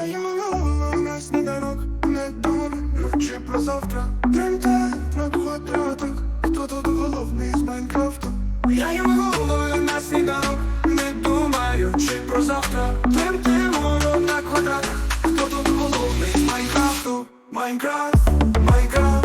Я їм голову на сніданок, не думаю чи про завтра. Тремте на квадратах, хто тут головний з Майнкрафту. Я їм голову на сніданок, не думаю чи про завтра. Тремтимо на квадратах, хто тут головний з Майнкрафту. Майнкрафт, Майнкрафт, Майнкрафт,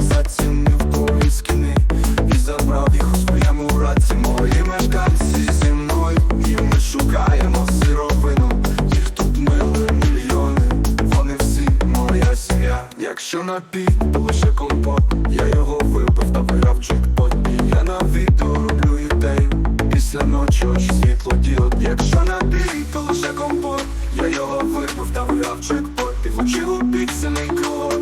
зацінив твої скини. І забрав їх у своєму раці. Мої мешканці зі мною І ми шукаємо сировину. Їх тут мили мільйони. Вони всі моя Якщо напій, то лише компот Я його випив та виграв джекпот. Я на відео роблю ідею Після ночі очі світло діод Якщо напій, то лише компот Я його випив та виграв джекпот. Ти влучив Тут моє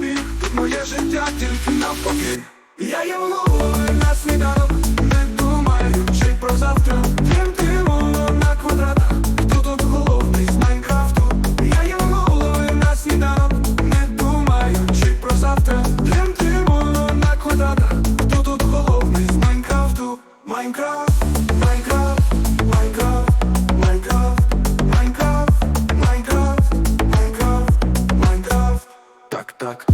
життя тільки навпаки. Я є головою на сніданок, не думаючи про завтра. так.